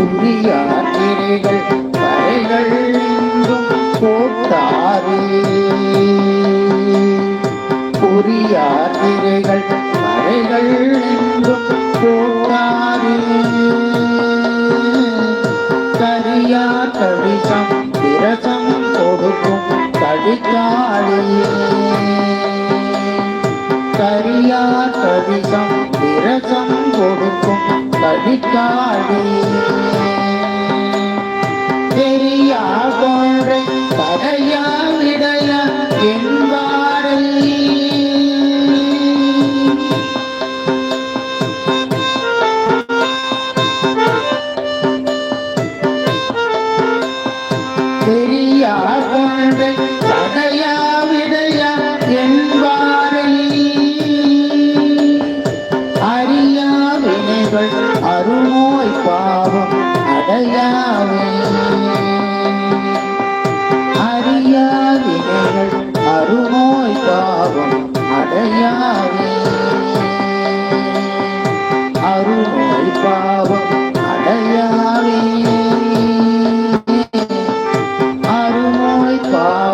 குறியாற்றிரைகள் வரைகள் போட்டாரே. குறியாற்றிரைகள் வரைகள் இங்கும் போட்டாரே. கரியா கவிசம் விரசம் கொடுக்கும் கடிகாளியே கரியா கவிசம் விரசம் கொடுக்கும் கடிகாளியே தெரியா கொன்றை கதையா விடைய என்பாரை தெரியா கொன்றை அவர்கள் அருள்நோய் பாவம் அடையாவே அறியா வினைகள் அருள்நோய் பாவம் அடையாவே அருள்நோய் பாவம் அடையாவே அருள்நோய் பாவம்